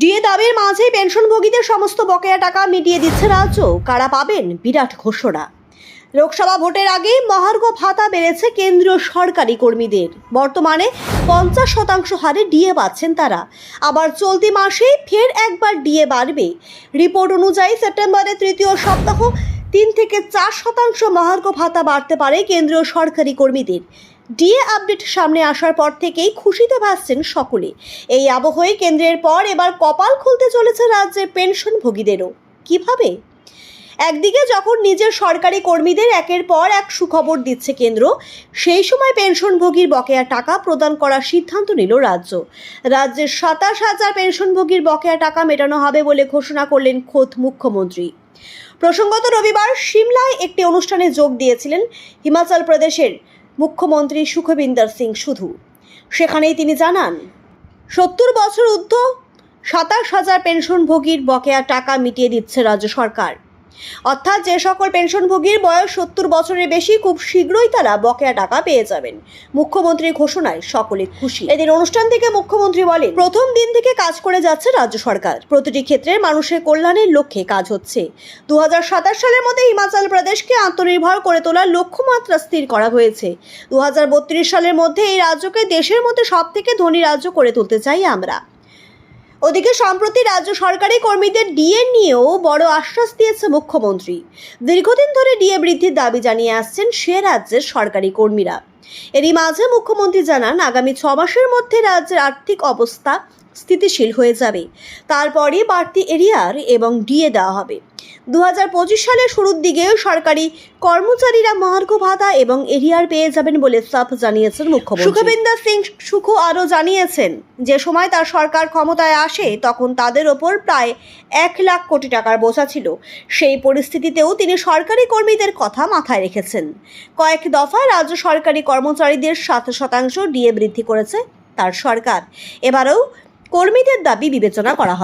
DA দাবির মাঝেই পেনশনভোগীদের সমস্ত বকেয়া টাকা মিটিয়ে দিচ্ছে রাজ্য। কারা পাবেন? বিরাট ঘোষণা। লোকসভা ভোটের আগে মহার্ঘ ভাতা বেড়েছে কেন্দ্রীয় সরকারি কর্মীদের। বর্তমানে পঞ্চাশ শতাংশ হারে ডিএ পাচ্ছেন তারা। আবার চলতি মাসে ফের একবার ডিএ বাড়বে। রিপোর্ট অনুযায়ী সেপ্টেম্বরের তৃতীয় সপ্তাহ তিন থেকে চার শতাংশ মহার্ঘ ভাতা বাড়তে পারে কেন্দ্রীয় সরকারি কর্মীদের। ডিএ আপডেট সামনে আসার পর থেকেই খুশিতে ভাসছেন সকলে। এই আবহে কেন্দ্রের পর এবার কপাল খুলতে চলেছে রাজ্যের পেনশনভোগীদেরও। কীভাবে? একদিকে যখন নিজের সরকারি কর্মীদের একের পর এক সুখবর দিচ্ছে কেন্দ্র, সেই সময় পেনশনভোগীর বকেয়া টাকা প্রদান করার সিদ্ধান্ত নিল রাজ্য। রাজ্যের সাতাশ হাজার পেনশনভোগীর বকেয়া টাকা মেটানো হবে বলে ঘোষণা করলেন খোদ মুখ্যমন্ত্রী। প্রসঙ্গত রবিবার সিমলায় একটি অনুষ্ঠানে যোগ দিয়েছিলেন হিমাচল প্রদেশের মুখ্যমন্ত্রী সুখবিন্দর সিং শুধু সেখানেই তিনি জানান, সত্তর বছর ঊর্ধ্ব সাতাশ হাজার পেনশনভোগীর বকেয়া টাকা মিটিয়ে দিচ্ছে রাজ্য সরকার। অর্থাৎ যে সকল পেনশনভোগীর বয়স সত্তর বছরের বেশি, খুব শীঘ্রই তারা বকেয়া টাকা পেয়ে যাবেন। মুখ্যমন্ত্রীর ঘোষণায় সকলে খুশি। এদের অনুষ্ঠান থেকে মুখ্যমন্ত্রী বলেন, প্রথম দিন থেকে কাজ করে যাচ্ছে রাজ্য সরকার। প্রতিটি ক্ষেত্রে মানুষের কল্যাণের লক্ষ্যে কাজ হচ্ছে। দু হাজার সাতাশ সালের মধ্যে হিমাচল প্রদেশকে আত্মনির্ভর করে তোলার লক্ষ্যমাত্রা স্থির করা হয়েছে। দু হাজার বত্রিশ সালের মধ্যে এই রাজ্যকে দেশের মধ্যে সব থেকে ধনী রাজ্য করে তুলতে চাই আমরা। ওদিকে সম্প্রতি রাজ্য সরকারি কর্মীদের ডিএ নিয়েও বড় আশ্বাস দিয়েছে মুখ্যমন্ত্রী। দীর্ঘদিন ধরে ডিএ বৃদ্ধির দাবি জানিয়ে আসছেন সে রাজ্যের সরকারি কর্মীরা। এরই মাঝে মুখ্যমন্ত্রী জানান, আগামী ছ মাসের মধ্যে রাজ্যের আর্থিক অবস্থা স্থিতিশীল হয়ে যাবে। তারপরই বাড়তি এরিয়ার এবং ডিএ দেওয়া হবে। দু হাজার পঁচিশ সালের শুরুর দিকে সরকারি কর্মচারীরা মহার্ঘ ভাতা এবং এরিয়ার পেয়ে যাবেন বলে সাফ জানিয়েছেন মুখ্যমন্ত্রী। সুখবিন্দর সিং সুখু আরও জানিয়েছেন, যে সময় তার সরকার ক্ষমতায় আসে, তখন তাদের ওপর প্রায় এক লাখ কোটি টাকার বোঝা ছিল। সেই পরিস্থিতিতেও তিনি সরকারি কর্মীদের কথা মাথায় রেখেছেন। কয়েক দফায় রাজ্য সরকারি কর্মচারীদের সাত শতাংশ ডিএ বৃদ্ধি করেছে তার সরকার। এবারেও কর্মীদের দাবি বিবেচনা করা হয়।